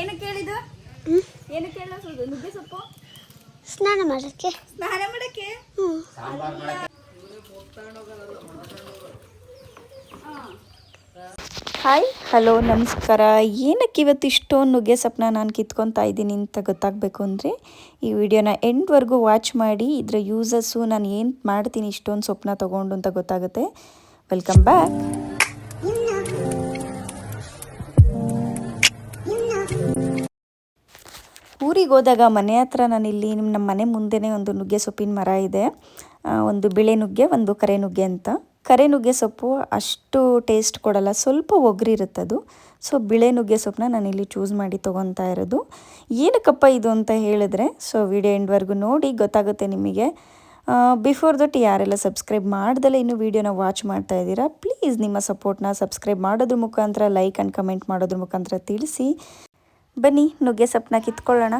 ಏನಕ್ಕೆ ಕೇಳಿದ್ದು? ಏನು ಕೇಳೋದು ನುಗ್ಗೆ ಸೊಪ್ಪು? ಸ್ನಾನ ಮಾಡಕ್ಕೆ. ಸ್ನಾನ ಮಾಡಕ್ಕೆ? ಹಾಯ್ ಹಲೋ ನಮಸ್ಕಾರ. ಏನಕ್ಕೆ ಇವತ್ತು ಇಷ್ಟೊಂದು ನುಗ್ಗೆ ಸೊಪ್ಪನ್ನ ನಾನು ಕಿತ್ಕೊತಾ ಇದ್ದೀನಿ ಅಂತ ಗೊತ್ತಾಗಬೇಕು ಅಂದರೆ ಈ ವಿಡಿಯೋನ ಎಂಡ್ವರೆಗೂ ವಾಚ್ ಮಾಡಿ ಇದರ ಯೂಸಸ್ಸು ನಾನು ಏನು ಮಾಡ್ತೀನಿ ಇಷ್ಟೊಂದು ಸೊಪ್ಪನ್ನ ತೊಗೊಂಡು ಅಂತ ಗೊತ್ತಾಗುತ್ತೆ. ವೆಲ್ಕಮ್ ಬ್ಯಾಕ್ ಊರಿಗೆ ಹೋದಾಗ ಮನೆ ಹತ್ರ ನಾನಿಲ್ಲಿ ನಮ್ಮ ಮನೆ ಮುಂದೆನೇ ಒಂದು ನುಗ್ಗೆ ಸೊಪ್ಪಿನ ಮರ ಇದೆ. ಒಂದು ಬಿಳೆ ನುಗ್ಗೆ, ಒಂದು ಕರೆ ನುಗ್ಗೆ ಅಂತ. ಕರೆ ನುಗ್ಗೆ ಸೊಪ್ಪು ಅಷ್ಟು ಟೇಸ್ಟ್ ಕೊಡಲ್ಲ, ಸ್ವಲ್ಪ ಒಗ್ರಿ ಅದು. ಸೊ ಬಿಳೆ ನುಗ್ಗೆ ಸೊಪ್ಪನ್ನ ನಾನು ಇಲ್ಲಿ ಚೂಸ್ ಮಾಡಿ ತೊಗೊತಾ ಇರೋದು. ಏನಕ್ಕಪ್ಪ ಇದು ಅಂತ ಹೇಳಿದ್ರೆ ಸೊ ವಿಡಿಯೋ ಎಂಡ್ವರೆಗೂ ನೋಡಿ, ಗೊತ್ತಾಗುತ್ತೆ ನಿಮಗೆ. ಬಿಫೋರ್ ದಟ್ ಯಾರೆಲ್ಲ ಸಬ್ಸ್ಕ್ರೈಬ್ ಮಾಡ್ದಲೇ ಇನ್ನೂ ವೀಡಿಯೋನ ವಾಚ್ ಮಾಡ್ತಾ ಇದ್ದೀರಾ ಪ್ಲೀಸ್ ನಿಮ್ಮ ಸಪೋರ್ಟ್ನ ಸಬ್ಸ್ಕ್ರೈಬ್ ಮಾಡೋದ್ರ ಮುಖಾಂತರ ಲೈಕ್ ಆ್ಯಂಡ್ ಕಮೆಂಟ್ ಮಾಡೋದ್ರ ಮುಖಾಂತರ ತಿಳಿಸಿ. ಬನ್ನಿ ನುಗ್ಗೆ ಸೊಪ್ಪನ್ನ ಕಿತ್ಕೊಳ್ಳೋಣ.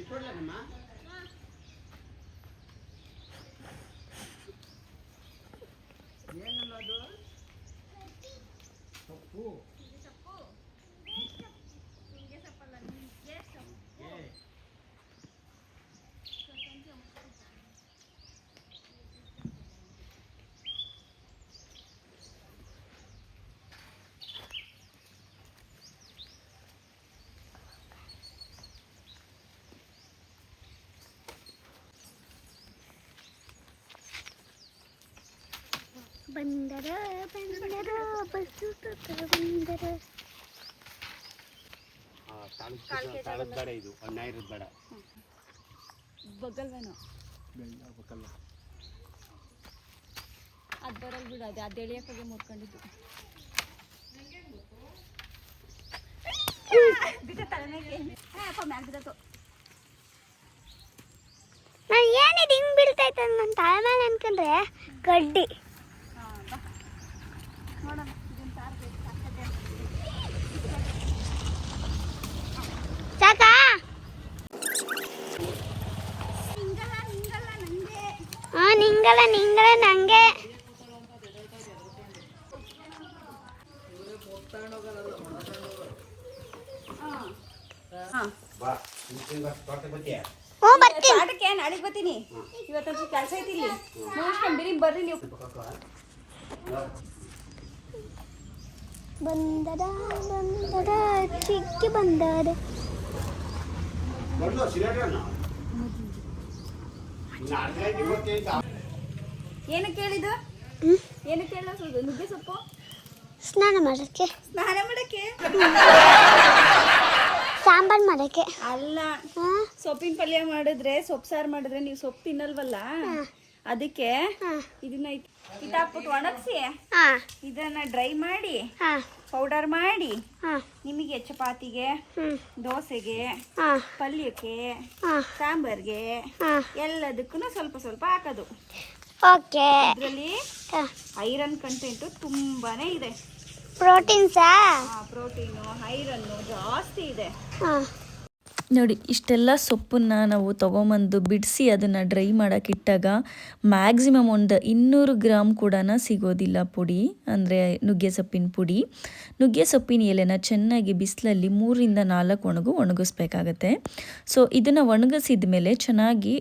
చిత్తూరులోనమ్మా ఏందమ్మా పప్పు ಬಂದರ ಬಂದರ ಬಸ್ಸು ತತ ಬಂದರ. ತಾಳದ್ ಬೇಡ ಇದು ಅನ್ನ ಇರೋದು ಬೇಡ. ಬಗ್ಗಲ್ವೇನೋ ಅದು ಬರಲ್ ಬಿಡು ಅದು ಮುರ್ಕೊಂಡಿದ್ದು. ನಾನು ಏನಿದು ಹಿಂಗೆ ಬೀಳ್ತೈತೆ ನನ್ನ ತಲೆ ಮೇಲೆ ಅನ್ಕೊಂಡ್ರೆ ಗಡ್ಡಿ ನೋಡೋಣ ಇದನ್ನ ಸಾರ್ಬೇಕು ಸಾಕತ್ತೆ ಸಾಕಾ ನಂಗೆ ಹಾಂ ನಿಂಗಲ್ಲ ನಿಂಗಲ್ಲ ತೋಟಕ್ಕೆ ಹ್ಞೂ ಬರ್ತೀನಿ. ಆಟಕ್ಕೆ ನಾಳೆಗೆ ಬರ್ತೀನಿ. ಇವತ್ತೊಂದು ಕೆಲಸ ಐತಿ ಇಲ್ಲಿ. ಬಿರಿ ಬರ್ರಿ ನೀವು. ಬಂದದ ಬಂದದ ಚಿಕ್ಕಿ ಬಂದದ. ಏನು ಸಿಗರೇಟನ್ನ ಏನು ಹೇಳ ನುಗ್ಗೆ ಸೊಪ್ಪು? ಸ್ನಾನ ಮಾಡಕ್ಕೆ. ಸ್ನಾನ ಮಾಡಕ್ಕೆ? ಸಾಂಬಾರ್ ಮಾಡಕ್ಕೆ. ಅಲ್ಲ. ಹಾಂ ಸೊಪ್ಪಿನ ಪಲ್ಯ ಮಾಡಿದ್ರೆ ಸೊಪ್ಪು ಸಾರು ಮಾಡಿದ್ರೆ ನೀವು ಸೊಪ್ಪು ತಿನ್ನಲ್ವಲ್ಲ? ಅದಕ್ಕೆ ಇದನ್ನ ಇದಾಕ್ಬಿಟ್ಟು ಒಣಗಿಸಿ. ಹಾಂ. ಇದನ್ನ ಡ್ರೈ ಮಾಡಿ ಹಾಂ. ಪೌಡರ್ ಮಾಡಿ ಹಾಂ. ನಿಮಗೆ ಚಪಾತಿಗೆ ದೋಸೆಗೆ ಹಾಂ. ಪಲ್ಯಕ್ಕೆ ಸಾಂಬಾರ್ಗೆ ಹಾಂ. ಎಲ್ಲದಕ್ಕೂ ಸ್ವಲ್ಪ ಸ್ವಲ್ಪ ಹಾಕೋದು. ಓಕೆ. ಇದರಲ್ಲಿ ಐರನ್ ಕಂಟೆಂಟು ತುಂಬಾನೇ ಇದೆ. ಪ್ರೋಟೀನ್ಸಾ? ಪ್ರೋಟೀನು ಐರನ್ನು ಜಾಸ್ತಿ ಇದೆ. ಹಾಂ. ನೋಡಿ, ಇಷ್ಟೆಲ್ಲ ಸೊಪ್ಪನ್ನು ನಾವು ತೊಗೊಂಬಂದು ಬಿಡಿಸಿ ಅದನ್ನು ಡ್ರೈ ಮಾಡೋಕ್ಕಿಟ್ಟಾಗ ಮ್ಯಾಕ್ಸಿಮಮ್ ಒಂದು ಇನ್ನೂರು ಗ್ರಾಮ್ ಕೂಡ ಸಿಗೋದಿಲ್ಲ ಪುಡಿ, ಅಂದರೆ ನುಗ್ಗೆ ಸೊಪ್ಪಿನ ಪುಡಿ. ನುಗ್ಗೆ ಸೊಪ್ಪಿನ ಎಲೆನ ಚೆನ್ನಾಗಿ ಬಿಸಿಲಲ್ಲಿ ಮೂರಿಂದ ನಾಲ್ಕು ಒಣಗು ಒಣಗಿಸ್ಬೇಕಾಗತ್ತೆ. ಸೊ ಇದನ್ನು ಒಣಗಿಸಿದ ಮೇಲೆ ಚೆನ್ನಾಗಿ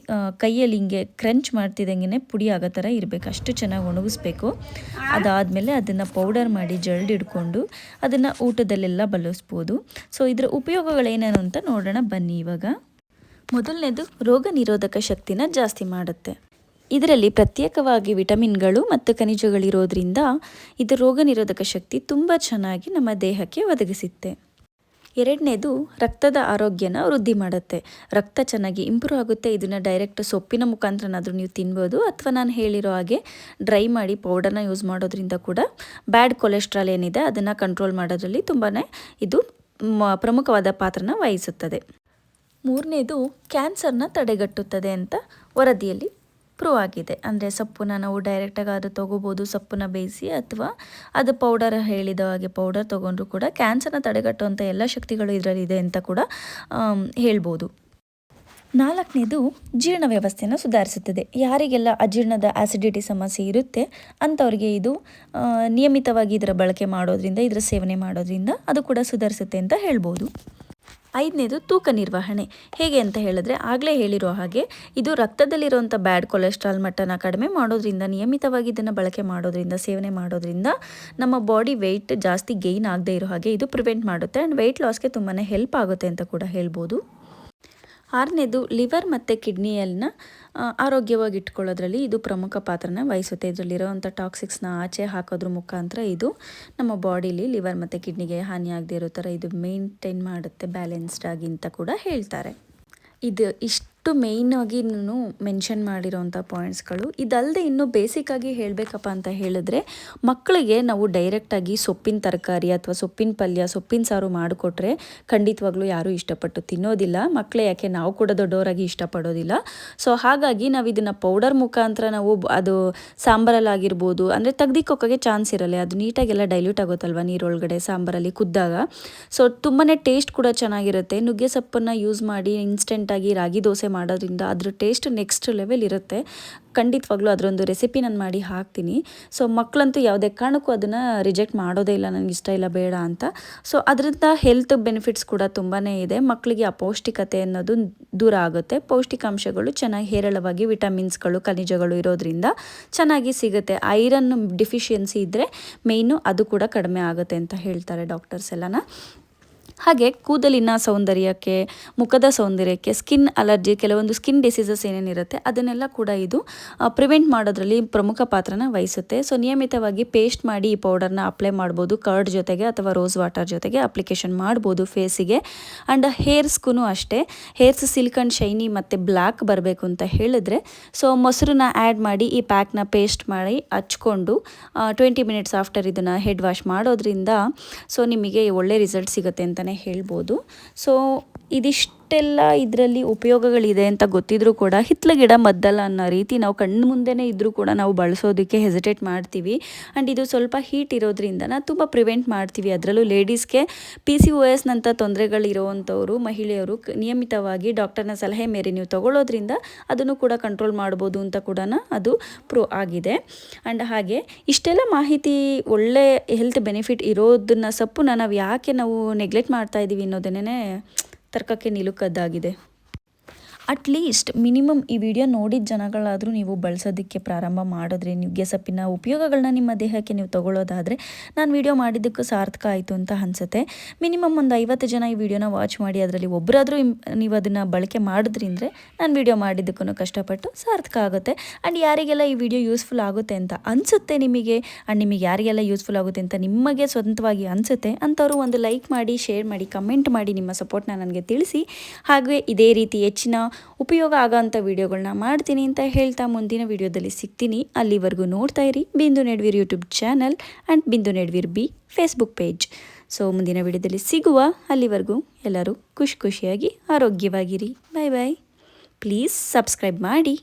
ಕೈಯಲ್ಲಿ ಹಿಂಗೆ ಕ್ರಂಚ್ ಮಾಡ್ತಿದ್ದಂಗೆ ಪುಡಿ ಆಗೋ ಥರ ಇರಬೇಕು. ಅಷ್ಟು ಚೆನ್ನಾಗಿ ಒಣಗಿಸ್ಬೇಕು. ಅದಾದಮೇಲೆ ಅದನ್ನು ಪೌಡರ್ ಮಾಡಿ ಜಲ್ಡಿಡ್ಕೊಂಡು ಅದನ್ನು ಊಟದಲ್ಲೆಲ್ಲ ಬಳಸ್ಬೋದು. ಸೊ ಇದರ ಉಪಯೋಗಗಳೇನೇನು ಅಂತ ನೋಡೋಣ. ಬನ್ನಿ. ಇವಾಗ. ಮೊದಲನೇದು ರೋಗ ನಿರೋಧಕ ಶಕ್ತಿನ ಜಾಸ್ತಿ ಮಾಡುತ್ತೆ. ಇದರಲ್ಲಿ ಪ್ರತ್ಯೇಕವಾಗಿ ವಿಟಮಿನ್ಗಳು ಮತ್ತು ಖನಿಜಗಳಿರೋದ್ರಿಂದ ಇದು ರೋಗ ನಿರೋಧಕ ಶಕ್ತಿ ತುಂಬ ಚೆನ್ನಾಗಿ ನಮ್ಮ ದೇಹಕ್ಕೆ ಒದಗಿಸುತ್ತೆ. ಎರಡನೇದು ರಕ್ತದ ಆರೋಗ್ಯನ ವೃದ್ಧಿ ಮಾಡುತ್ತೆ. ರಕ್ತ ಚೆನ್ನಾಗಿ ಇಂಪ್ರೂವ್ ಆಗುತ್ತೆ. ಇದನ್ನು ಡೈರೆಕ್ಟ್ ಸೊಪ್ಪಿನ ಮುಖಾಂತರನಾದರೂ ನೀವು ತಿನ್ಬೋದು ಅಥವಾ ನಾನು ಹೇಳಿರೋ ಹಾಗೆ ಡ್ರೈ ಮಾಡಿ ಪೌಡರ್ನ ಯೂಸ್ ಮಾಡೋದ್ರಿಂದ ಕೂಡ ಬ್ಯಾಡ್ ಕೊಲೆಸ್ಟ್ರಾಲ್ ಏನಿದೆ ಅದನ್ನು ಕಂಟ್ರೋಲ್ ಮಾಡೋದ್ರಲ್ಲಿ ತುಂಬಾ ಇದು ಪ್ರಮುಖವಾದ ಪಾತ್ರನ ವಹಿಸುತ್ತದೆ. ಮೂರನೇದು ಕ್ಯಾನ್ಸರ್ನ ತಡೆಗಟ್ಟುತ್ತದೆ ಅಂತ ವರದಿಯಲ್ಲಿ ಪ್ರೂವ್ ಆಗಿದೆ. ಅಂದರೆ ಸೊಪ್ಪನ್ನ ನಾವು ಡೈರೆಕ್ಟಾಗಿ ಅದು ತೊಗೋಬೋದು, ಸೊಪ್ಪನ್ನ ಬೇಯಿಸಿ ಅಥವಾ ಅದು ಪೌಡರ್ ಹೇಳಿದ ಹಾಗೆ ಪೌಡರ್ ತೊಗೊಂಡ್ರು ಕೂಡ ಕ್ಯಾನ್ಸರ್ನ ತಡೆಗಟ್ಟುವಂಥ ಎಲ್ಲ ಶಕ್ತಿಗಳು ಇದರಲ್ಲಿದೆ ಅಂತ ಕೂಡ ಹೇಳ್ಬೋದು. ನಾಲ್ಕನೇದು ಜೀರ್ಣ ವ್ಯವಸ್ಥೆಯನ್ನು ಸುಧಾರಿಸುತ್ತದೆ. ಯಾರಿಗೆಲ್ಲ ಅಜೀರ್ಣದ ಆಸಿಡಿಟಿ ಸಮಸ್ಯೆ ಇರುತ್ತೆ ಅಂಥವ್ರಿಗೆ ಇದು ನಿಯಮಿತವಾಗಿ ಇದರ ಬಳಕೆ ಮಾಡೋದ್ರಿಂದ, ಇದರ ಸೇವನೆ ಮಾಡೋದ್ರಿಂದ ಅದು ಕೂಡ ಸುಧಾರಿಸುತ್ತೆ ಅಂತ ಹೇಳ್ಬೋದು. ಐದನೇದು ತೂಕ ನಿರ್ವಹಣೆ. ಹೇಗೆ ಅಂತ ಹೇಳಿದ್ರೆ ಆಗಲೇ ಹೇಳಿರೋ ಹಾಗೆ ಇದು ರಕ್ತದಲ್ಲಿರುವಂಥ ಬ್ಯಾಡ್ ಕೊಲೆಸ್ಟ್ರಾಲ್ ಮಟ್ಟನ ಕಡಿಮೆ ಮಾಡೋದ್ರಿಂದ, ನಿಯಮಿತವಾಗಿ ಇದನ್ನು ಬಳಕೆ ಮಾಡೋದ್ರಿಂದ, ಸೇವನೆ ಮಾಡೋದ್ರಿಂದ ನಮ್ಮ ಬಾಡಿ ವೆಯ್ಟ್ ಜಾಸ್ತಿ ಗೈನ್ ಆಗದೆ ಇರೋ ಹಾಗೆ ಇದು ಪ್ರಿವೆಂಟ್ ಮಾಡುತ್ತೆ. ಆ್ಯಂಡ್ ವೆಯ್ಟ್ ಲಾಸ್ಗೆ ತುಂಬಾ ಹೆಲ್ಪ್ ಆಗುತ್ತೆ ಅಂತ ಕೂಡ ಹೇಳ್ಬೋದು. ಆರನೇದು ಲಿವರ್ ಮತ್ತು ಕಿಡ್ನಿಯನ್ನ ಆರೋಗ್ಯವಾಗಿ ಇಟ್ಕೊಳ್ಳೋದ್ರಲ್ಲಿ ಇದು ಪ್ರಮುಖ ಪಾತ್ರನ ವಹಿಸುತ್ತೆ. ಇದರಲ್ಲಿರೋವಂಥ ಟಾಕ್ಸಿಕ್ಸ್ನ ಆಚೆ ಹಾಕೋದ್ರ ಮುಖಾಂತರ ಇದು ನಮ್ಮ ಬಾಡಿಲಿ ಲಿವರ್ ಮತ್ತು ಕಿಡ್ನಿಗೆ ಹಾನಿಯಾಗದೇ ಇರೋ ಥರ ಇದು ಮೇಂಟೈನ್ ಮಾಡುತ್ತೆ ಬ್ಯಾಲೆನ್ಸ್ಡ್ ಆಗಿ ಅಂತ ಕೂಡ ಹೇಳ್ತಾರೆ. ಇದು ಇಷ್ಟು ಮೇಯ್ನಾಗಿ ನಾನು ಮೆನ್ಷನ್ ಮಾಡಿರೋಂಥ ಪಾಯಿಂಟ್ಸ್ಗಳು ಇದಲ್ಲದೆ ಇನ್ನೂ ಬೇಸಿಕ್ಕಾಗಿ ಹೇಳಬೇಕಪ್ಪ ಅಂತ ಹೇಳಿದ್ರೆ, ಮಕ್ಕಳಿಗೆ ನಾವು ಡೈರೆಕ್ಟಾಗಿ ಸೊಪ್ಪಿನ ತರಕಾರಿ ಅಥವಾ ಸೊಪ್ಪಿನ ಪಲ್ಯ, ಸೊಪ್ಪಿನ ಸಾರು ಮಾಡಿಕೊಟ್ರೆ ಖಂಡಿತವಾಗ್ಲೂ ಯಾರೂ ಇಷ್ಟಪಟ್ಟು ತಿನ್ನೋದಿಲ್ಲ. ಮಕ್ಕಳೇ ಯಾಕೆ ನಾವು ಕೂಡ ದೊಡ್ಡವರಾಗಿ ಇಷ್ಟಪಡೋದಿಲ್ಲ. ಸೊ ಹಾಗಾಗಿ ನಾವು ಇದನ್ನು ಪೌಡರ್ ಮುಖಾಂತರ ನಾವು ಅದು ಸಾಂಬಾರಲ್ಲಾಗಿರ್ಬೋದು ಅಂದರೆ ತೆಗ್ದಿಕ್ಕೋಕೆ ಚಾನ್ಸ್ ಇರಲ್ಲ. ಅದು ನೀಟಾಗೆಲ್ಲ ಡೈಲ್ಯೂಟ್ ಆಗುತ್ತಲ್ವ ನೀರೊಳಗಡೆ ಸಾಂಬಾರಲ್ಲಿ ಕುದ್ದಾಗ. ಸೊ ತುಂಬಾ ಟೇಸ್ಟ್ ಕೂಡ ಚೆನ್ನಾಗಿರುತ್ತೆ. ನುಗ್ಗೆ ಸೊಪ್ಪನ್ನು ಯೂಸ್ ಮಾಡಿ ಇನ್ಸ್ಟೆಂಟಾಗಿ ರಾಗಿ ದೋಸೆ ಮಾಡೋದ್ರಿಂದ ಅದ್ರ ಟೇಸ್ಟ್ ನೆಕ್ಸ್ಟ್ ಲೆವೆಲ್ ಇರುತ್ತೆ. ಖಂಡಿತವಾಗ್ಲೂ ಅದರೊಂದು ರೆಸಿಪಿ ನಾನು ಮಾಡಿ ಹಾಕ್ತೀನಿ. ಸೊ ಮಕ್ಕಳಂತೂ ಯಾವುದೇ ಕಾರಣಕ್ಕೂ ಅದನ್ನು ರಿಜೆಕ್ಟ್ ಮಾಡೋದೇ ಇಲ್ಲ ನನಗೆ ಇಷ್ಟ ಇಲ್ಲ, ಬೇಡ ಅಂತ. ಸೊ ಅದರಿಂದ ಹೆಲ್ತ್ ಬೆನಿಫಿಟ್ಸ್ ಕೂಡ ತುಂಬಾ ಇದೆ. ಮಕ್ಕಳಿಗೆ ಅಪೌಷ್ಟಿಕತೆ ಅನ್ನೋದು ದೂರ ಆಗುತ್ತೆ. ಪೌಷ್ಟಿಕಾಂಶಗಳು ಚೆನ್ನಾಗಿ, ಹೇರಳವಾಗಿ ವಿಟಮಿನ್ಸ್ಗಳು ಖನಿಜಗಳು ಇರೋದ್ರಿಂದ ಚೆನ್ನಾಗಿ ಸಿಗುತ್ತೆ. ಐರನ್ ಡಿಫಿಷಿಯನ್ಸಿ ಇದ್ದರೆ ಮೇಯ್ನು ಅದು ಕೂಡ ಕಡಿಮೆ ಆಗುತ್ತೆ ಅಂತ ಹೇಳ್ತಾರೆ ಡಾಕ್ಟರ್ಸ್ ಎಲ್ಲನ. ಹಾಗೆ ಕೂದಲಿನ ಸೌಂದರ್ಯಕ್ಕೆ, ಮುಖದ ಸೌಂದರ್ಯಕ್ಕೆ ಸ್ಕಿನ್ ಅಲರ್ಜಿ ಕೆಲವೊಂದು ಸ್ಕಿನ್ ಡಿಸೀಸಸ್ ಏನೇನಿರುತ್ತೆ, ಅದನ್ನೆಲ್ಲ ಕೂಡ ಇದು ಪ್ರಿವೆಂಟ್ ಮಾಡೋದ್ರಲ್ಲಿ ಪ್ರಮುಖ ಪಾತ್ರನ ವಹಿಸುತ್ತೆ. ಸೊ ನಿಯಮಿತವಾಗಿ ಪೇಸ್ಟ್ ಮಾಡಿ ಈ ಪೌಡರ್ನ ಅಪ್ಲೈ ಮಾಡ್ಬೋದು ಕರ್ಡ್ ಜೊತೆಗೆ ಅಥವಾ ರೋಸ್ ವಾಟರ್ ಜೊತೆಗೆ ಅಪ್ಲಿಕೇಶನ್ ಮಾಡ್ಬೋದು ಫೇಸಿಗೆ ಆ್ಯಂಡ್ ಹೇರ್ಸ್ಗೂ ಅಷ್ಟೇ. ಹೇರ್ಸ್ ಸಿಲ್ಕ್ ಆ್ಯಂಡ್ ಶೈನಿ ಮತ್ತು ಬ್ಲ್ಯಾಕ್ ಬರಬೇಕು ಅಂತ ಹೇಳಿದ್ರೆ ಸೊ ಮೊಸರನ್ನ ಆ್ಯಡ್ ಮಾಡಿ ಈ ಪ್ಯಾಕ್ನ ಪೇಸ್ಟ್ ಮಾಡಿ ಹಚ್ಕೊಂಡು ಟ್ವೆಂಟಿ ಮಿನಿಟ್ಸ್ ಆಫ್ಟರ್ ಇದನ್ನು ಹೆಡ್ ವಾಶ್ ಮಾಡೋದ್ರಿಂದ ಸೊ ನಿಮಗೆ ಒಳ್ಳೆ ರಿಸಲ್ಟ್ ಸಿಗುತ್ತೆ ಅಂತಲೇ ಹೇಳ್ಬೋದು. ಸೊ ಇದಿಷ್ಟೆಲ್ಲ ಇದರಲ್ಲಿ ಉಪಯೋಗಗಳಿದೆ ಅಂತ ಗೊತ್ತಿದ್ರೂ ಕೂಡ ಹಿತ್ತಲ ಗಿಡ ಮದ್ದಲ್ಲ ಅನ್ನೋ ರೀತಿ ನಾವು ಕಣ್ಣು ಮುಂದೆನೇ ಇದ್ದರೂ ಕೂಡ ನಾವು ಬಳಸೋದಕ್ಕೆ ಹೆಸಿಟೇಟ್ ಮಾಡ್ತೀವಿ. ಆ್ಯಂಡ್ ಇದು ಸ್ವಲ್ಪ ಹೀಟ್ ಇರೋದ್ರಿಂದ ನಾವು ತುಂಬ ಪ್ರಿವೆಂಟ್ ಮಾಡ್ತೀವಿ. ಅದರಲ್ಲೂ ಲೇಡೀಸ್ಗೆ ಪಿ ಸಿ ಒ ಎಸ್ನಂಥ ತೊಂದರೆಗಳಿರೋವಂಥವ್ರು ಮಹಿಳೆಯರು ನಿಯಮಿತವಾಗಿ ಡಾಕ್ಟರ್ನ ಸಲಹೆ ಮೇರೆ ನೀವು ತಗೊಳ್ಳೋದ್ರಿಂದ ಅದನ್ನು ಕೂಡ ಕಂಟ್ರೋಲ್ ಮಾಡ್ಬೋದು ಅಂತ ಕೂಡ ಅದು ಪ್ರೂವ್ ಆಗಿದೆ. ಆ್ಯಂಡ್ ಹಾಗೆ ಇಷ್ಟೆಲ್ಲ ಮಾಹಿತಿ ಒಳ್ಳೆ ಹೆಲ್ತ್ ಬೆನಿಫಿಟ್ ಇರೋದನ್ನ ಸಪ್ಪು ನಾವು ಯಾಕೆ ನಾವು ನೆಗ್ಲೆಕ್ಟ್ ಮಾಡ್ತಾ ಇದ್ದೀವಿ ಅನ್ನೋದನ್ನೇ ತರ್ಕಕ್ಕೆ ನಿಲುಕದ್ದಾಗಿದೆ. ಅಟ್ಲೀಸ್ಟ್ ಮಿನಿಮಮ್ ಈ ವಿಡಿಯೋ ನೋಡಿದ ಜನಗಳಾದರೂ ನೀವು ಬಳಸೋದಕ್ಕೆ ಪ್ರಾರಂಭ ಮಾಡಿದ್ರೆ ನುಗ್ಗೆ ಸೊಪ್ಪಿನ ಉಪಯೋಗಗಳನ್ನ ನಿಮ್ಮ ದೇಹಕ್ಕೆ ನೀವು ತಗೊಳ್ಳೋದಾದರೆ ನಾನು ವಿಡಿಯೋ ಮಾಡಿದ್ದಕ್ಕೂ ಸಾರ್ಥಕ ಆಯಿತು ಅಂತ ಅನಿಸುತ್ತೆ. ಮಿನಿಮಮ್ ಒಂದು ಐವತ್ತು ಜನ ಈ ವಿಡಿಯೋನ ವಾಚ್ ಮಾಡಿ ಅದರಲ್ಲಿ ಒಬ್ಬರಾದರೂ ನೀವು ಅದನ್ನು ಬಳಕೆ ಮಾಡಿದ್ರಿಂದ್ರೆ ನಾನು ವಿಡಿಯೋ ಮಾಡಿದ್ದಕ್ಕೂ ಕಷ್ಟಪಟ್ಟು ಸಾರ್ಥಕ ಆಗುತ್ತೆ. ಆ್ಯಂಡ್ ಯಾರಿಗೆಲ್ಲ ಈ ವಿಡಿಯೋ ಯೂಸ್ಫುಲ್ ಆಗುತ್ತೆ ಅಂತ ಅನಿಸುತ್ತೆ ನಿಮಗೆ ಆ್ಯಂಡ್ ನಿಮಗೆ ಯಾರಿಗೆಲ್ಲ ಯೂಸ್ಫುಲ್ ಆಗುತ್ತೆ ಅಂತ ನಿಮಗೆ ಸ್ವಂತವಾಗಿ ಅನಿಸುತ್ತೆ, ಅಂಥವ್ರು ಒಂದು ಲೈಕ್ ಮಾಡಿ ಶೇರ್ ಮಾಡಿ ಕಮೆಂಟ್ ಮಾಡಿ ನಿಮ್ಮ ಸಪೋರ್ಟ್ನ ನನಗೆ ತಿಳಿಸಿ. ಹಾಗೆ ಇದೇ ರೀತಿ ಹೆಚ್ಚಿನ ಉಪಯೋಗ ಆಗೋಂಥ ವೀಡಿಯೋಗಳನ್ನ ಮಾಡ್ತೀನಿ ಅಂತ ಹೇಳ್ತಾ ಮುಂದಿನ ವಿಡಿಯೋದಲ್ಲಿ ಸಿಗ್ತೀನಿ. ಅಲ್ಲಿವರೆಗೂ ನೋಡ್ತಾ ಇರಿ ಬಿಂದು ನೆಡ್ವೀರ್ ಯೂಟ್ಯೂಬ್ ಚಾನಲ್ ಆ್ಯಂಡ್ ಬಿಂದು ನೆಡ್ವೀರ್ ಬಿ ಫೇಸ್ಬುಕ್ ಪೇಜ್. ಸೊ ಮುಂದಿನ ವಿಡಿಯೋದಲ್ಲಿ ಸಿಗುವ ಅಲ್ಲಿವರೆಗೂ ಎಲ್ಲರೂ ಖುಷಿ ಖುಷಿಯಾಗಿ ಆರೋಗ್ಯವಾಗಿರಿ. ಬಾಯ್ ಬಾಯ್ ಪ್ಲೀಸ್ ಸಬ್ಸ್ಕ್ರೈಬ್ ಮಾಡಿ.